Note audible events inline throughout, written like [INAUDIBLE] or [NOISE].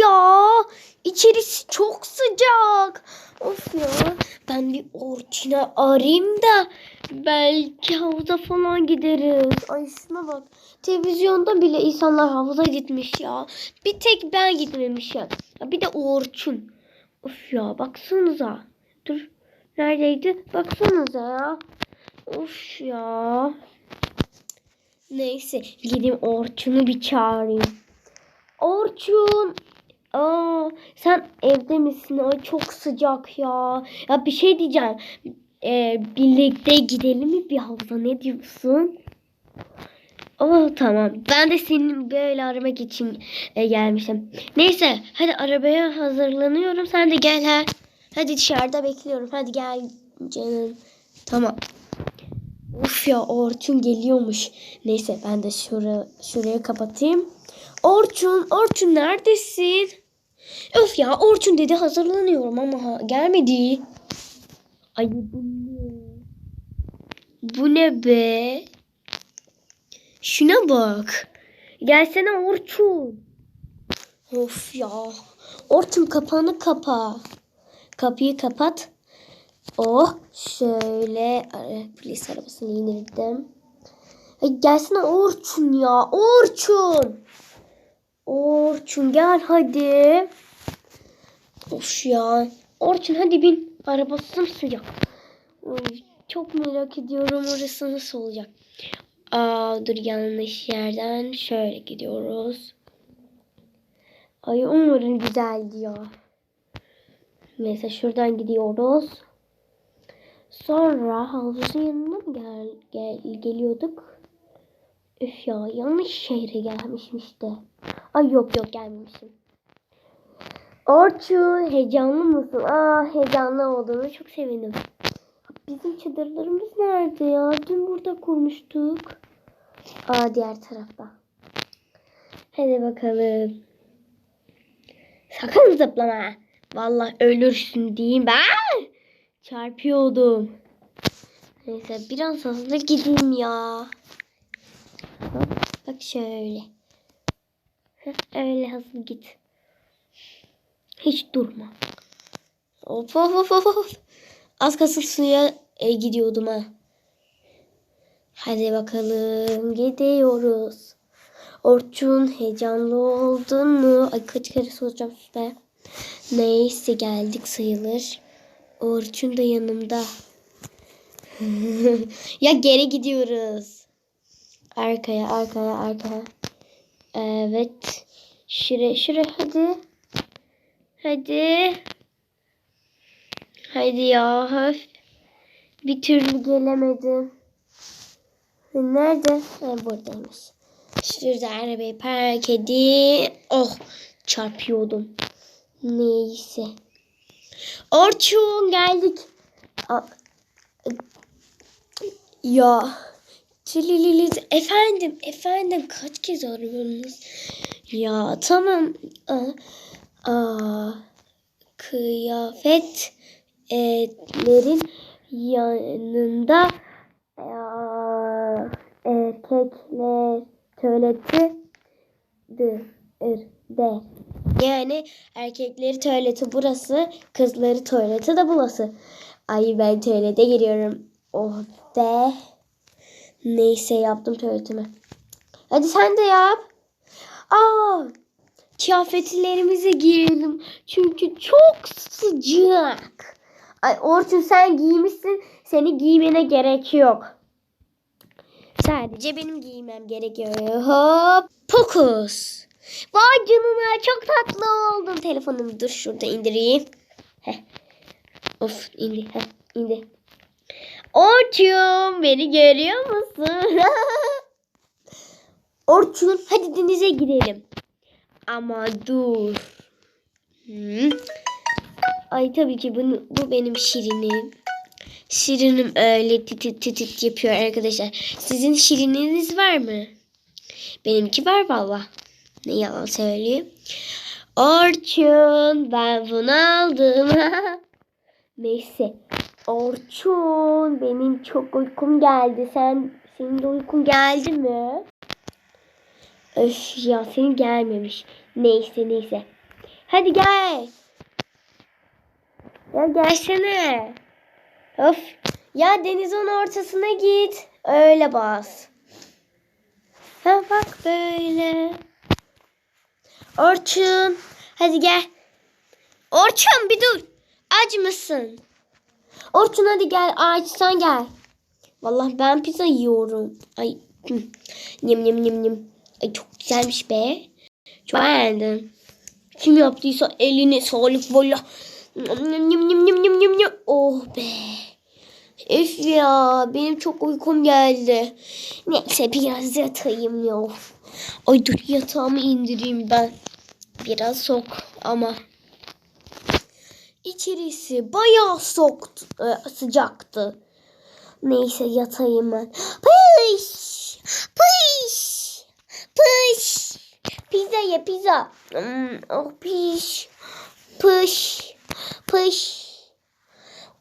ya. İçerisi çok sıcak. Of ya. Ben bir Orçun'u arayayım da belki havuza falan gideriz. Ay şuna bak. Televizyonda bile insanlar havuza gitmiş ya. Bir tek ben gitmemişim. Ya bir de Orçun. Of ya baksanıza. Dur. Neredeydi? Baksanıza ya. Of ya. Neyse gideyim Orçun'u bir çağırayım. Orçun. Aa, sen evde misin? Ay çok sıcak ya. Ya bir şey diyeceğim. Ee, birlikte gidelim mi bir havuza ne diyorsun? Oh tamam. Ben de senin böyle aramak için e, gelmişim. Neyse hadi arabaya hazırlanıyorum. Sen de gel ha. Hadi dışarıda bekliyorum. Hadi gel canım. Tamam. Uf ya Orçun geliyormuş. Neyse ben de şura, şuraya kapatayım. Orçun, Orçun neredesin? Öf ya Orçun dedi hazırlanıyorum ama gelmedi. Ay bu ne? Bu ne be? Şuna bak. Gelsene Orçun. Of ya. Orçun kapağını kapa. Kapıyı kapat. Oh şöyle Ay, polis arabasını indirdim. Gelsene Orçun ya. Orçun. Orçun gel hadi. Of ya. Orçun hadi bin. Arabası sıcak. Ay, çok merak ediyorum orası nasıl olacak. Aa, dur yanlış yerden şöyle gidiyoruz. Ay umarım güzel diyor. Neyse şuradan gidiyoruz. Sonra havuzun yanına mı gel, gel, geliyorduk? Üf ya yanlış şehre gelmişim işte. Ay yok yok gelmemişim. Orçun heyecanlı mısın? Aa heyecanlı olduğunu çok sevindim. Bizim çadırlarımız nerede ya? Dün burada kurmuştuk. Aa diğer tarafta. Hadi bakalım. Sakın zıplama. Vallahi ölürsün diyeyim ben. Çarpıyordum. Neyse biraz hızlı gideyim ya. Bak şöyle. Öyle hızlı git. Hiç durma. Hop hop hop, hop. Az kalsın suya e, gidiyordum ha. Hadi bakalım gidiyoruz. Orçun heyecanlı oldun mu? Ay kaç kere soracağım size. Neyse geldik sayılır. Orçun da yanımda. [LAUGHS] ya geri gidiyoruz. Arkaya arkaya arkaya. Evet. Şuraya şuraya hadi. Hadi. Hadi ya. Höf. Bir türlü gelemedim. Nerede? Ha, buradaymış. Şurada arabayı park edeyim. Oh çarpıyordum. Neyse. Orçun geldik. A- ya. Tülülülü. Efendim, efendim kaç kez arıyorsunuz? Ya tamam. Aa, aa, kıyafetlerin yanında aa, erkekler tuvaleti de, de. Yani erkekleri tuvaleti burası, kızları tuvaleti de burası. Ay ben tuvalete giriyorum. Oh be. Neyse yaptım tuvaletimi. Hadi sen de yap. Aa, kıyafetlerimizi giyelim. Çünkü çok sıcak. Ay Orçun sen giymişsin. Seni giymene gerek yok. Sadece benim giymem gerekiyor. Hop. Pokus. Vay canına çok tatlı oldun. Telefonumu dur şurada indireyim. Heh. Of indi. Heh, indi. Orçun beni görüyor musun? [LAUGHS] Orçun hadi denize gidelim. Ama dur. Hı. Ay tabii ki bunu, bu benim şirinim. Şirinim öyle titit titit yapıyor arkadaşlar. Sizin şirininiz var mı? Benimki var valla. Ne yalan söyleyeyim. Orçun ben bunu aldım. [LAUGHS] Neyse. Orçun benim çok uykum geldi. Sen senin de uykun geldi mi? Öf ya senin gelmemiş. Neyse neyse. Hadi gel. Ya gelsene. Of. Ya denizin ortasına git. Öyle bas. Ha bak böyle. Orçun. Hadi gel. Orçun bir dur. Aç mısın? Orçun hadi gel. Ağaçtan gel. Vallahi ben pizza yiyorum. Ay. Yem yem yem yem. Ay çok güzelmiş be. Çok beğendim. Kim yaptıysa eline sağlık valla. Yum yum yum yum yum yum. Oh be. Öf ya benim çok uykum geldi. Neyse biraz yatayım ya. Ay dur yatağımı indireyim ben. Biraz sok ama. İçerisi bayağı soğuktu, e, sıcaktı. Neyse yatayım ben. Pış! Pış! Pış! Pizza ye pizza. Hmm, oh piş. Pış. Pış.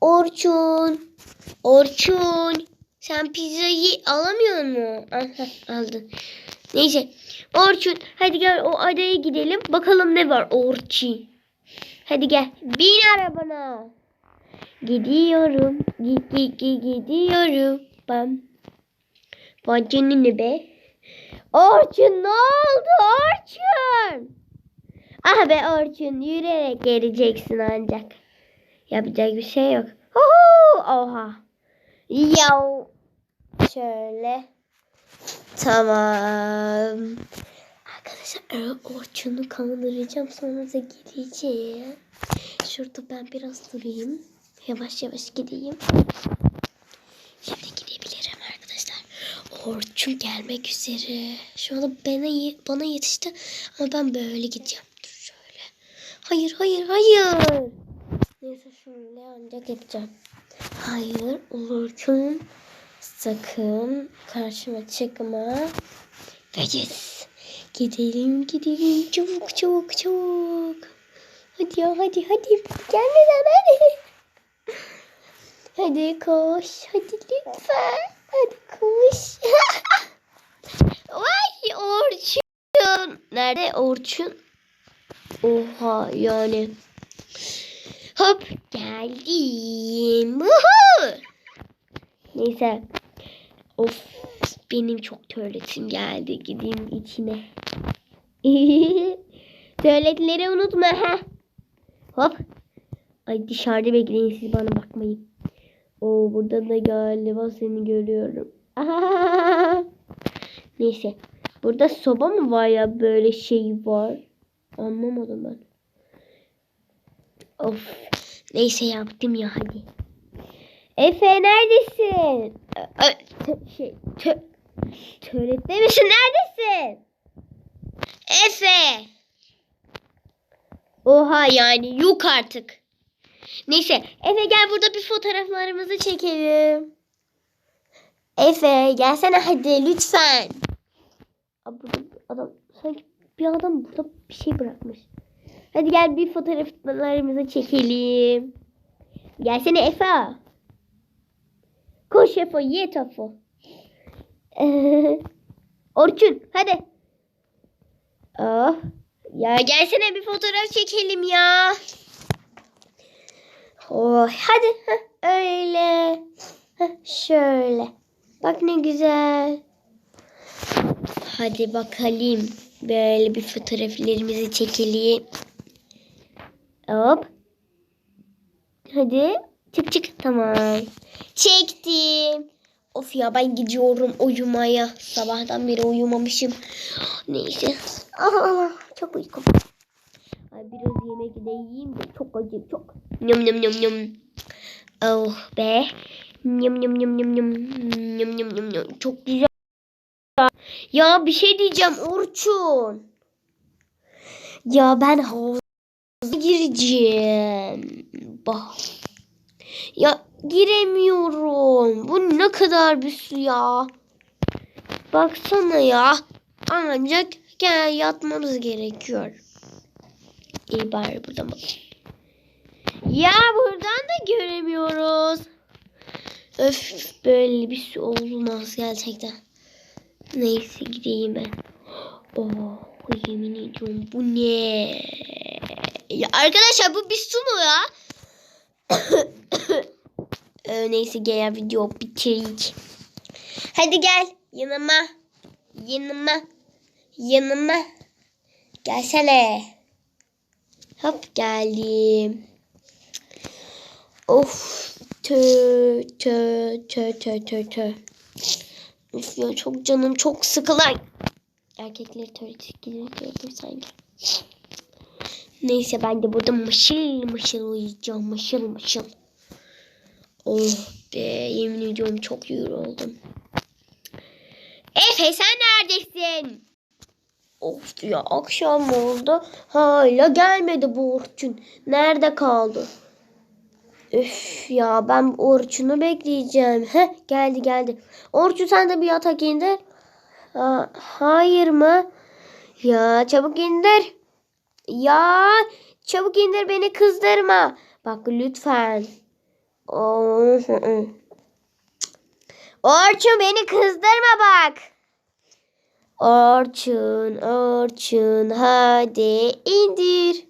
Orçun. Orçun. Sen pizzayı alamıyor mu? Aha, aldın. Neyse. Orçun hadi gel o adaya gidelim. Bakalım ne var Orçun. Hadi gel. Bin arabana. Gidiyorum. Git git git gidiyorum. Bam. Ne be? Orçun ne oldu Orçun? Ah be Orçun yürüyerek geleceksin ancak. Yapacak bir şey yok. Huhu, oha. Yav. Şöyle. Tamam. Arkadaşlar Orçun'u kandıracağım sonra da gideceğim. Şurada ben biraz durayım. Yavaş yavaş gideyim. Şimdi gidebilirim arkadaşlar. Orçun gelmek üzere. Şu anda bana, bana yetişti ama ben böyle gideceğim. Dur şöyle. Hayır hayır hayır. Neyse şöyle ancak yapacağım. Hayır Orçun sakın karşıma çıkma. Ve yes. Gidelim gidelim çabuk çabuk çabuk. Hadi ya hadi hadi gelmeden hadi. Hadi koş hadi lütfen. Hadi koş. [LAUGHS] Vay Orçun. Nerede Orçun? Oha yani. Hop geldim. Neyse. Of benim çok tuvaletim geldi. Gideyim içine. [LAUGHS] Tuvaletleri unutma ha. Hop. Ay dışarıda bekleyin siz bana bakmayın. Oo burada da galiba seni görüyorum. [LAUGHS] Neyse. Burada soba mı var ya böyle şey var. Anlamadım ben. Of. Neyse yaptım ya hadi. Efe neredesin? Şey, tuvalette misin? Neredesin? Efe. Oha yani yok artık. Neyse Efe gel burada bir fotoğraflarımızı çekelim. Efe gelsene hadi lütfen. Bir adam sanki bir adam burada bir şey bırakmış. Hadi gel bir fotoğraflarımızı çekelim. Gelsene Efe. Koş Efe ye tofu. [LAUGHS] Orçun hadi. Oh. Ya gelsene bir fotoğraf çekelim ya. Oh, hadi heh, öyle. Heh, şöyle. Bak ne güzel. Hadi bakalım. Böyle bir fotoğraflarımızı çekelim. Hop. Hadi. Çık çık. Tamam. Çektim. Of ya ben gidiyorum uyumaya. Sabahtan beri uyumamışım. Neyse. Aa, çok uykum. Ay biraz yemek de yiyeyim de çok acı çok. Yum yum yum yum. Oh be. Yum yum yum yum yum. Yum yum yum yum. Çok güzel. Ya bir şey diyeceğim Orçun. Ya ben havuza gireceğim. Bak. Ya giremiyorum. Bu ne kadar su ya. Baksana ya. Ancak gel yatmamız gerekiyor. İyi bari buradan bak. Ya buradan da göremiyoruz. Öf böyle bir su olmaz gerçekten. Neyse gideyim ben. Oh yemin ediyorum bu ne? Ya arkadaşlar bu bir su mu ya? [COUGHS] Ee, neyse gel video bitirik. Hadi gel yanıma. Yanıma. Yanıma. Gelsene. Hop geldim. Of. Tö tö tö tö tö tö. Üf ya çok canım çok sıkılan. Erkekleri tuvaletleri gördüm sanki. Neyse ben de burada mışıl mışıl uyuyacağım. Mışıl mışıl. Oh be yemin ediyorum çok yoruldum. Efe sen neredesin? Of ya akşam oldu. Hala gelmedi bu Orçun. Nerede kaldı? Üf ya ben Orçun'u bekleyeceğim. Heh geldi geldi. Orçun sen de bir yatak indir. Ha, hayır mı? Ya çabuk indir. Ya çabuk indir beni kızdırma. Bak lütfen. Orçun beni kızdırma bak. Orçun, Orçun hadi indir.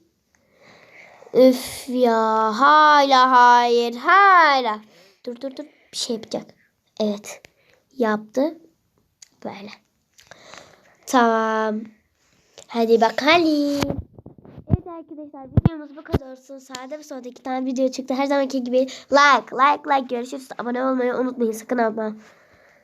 Üf ya hala hayır hala. Dur dur dur bir şey yapacak. Evet yaptı. Böyle. Tamam. Hadi bakalım. Arkadaşlar videomuz bu kadar olsun. Sağda ve solda iki tane video çıktı. Her zamanki gibi like like like görüşürüz. Abone olmayı unutmayın sakın ama.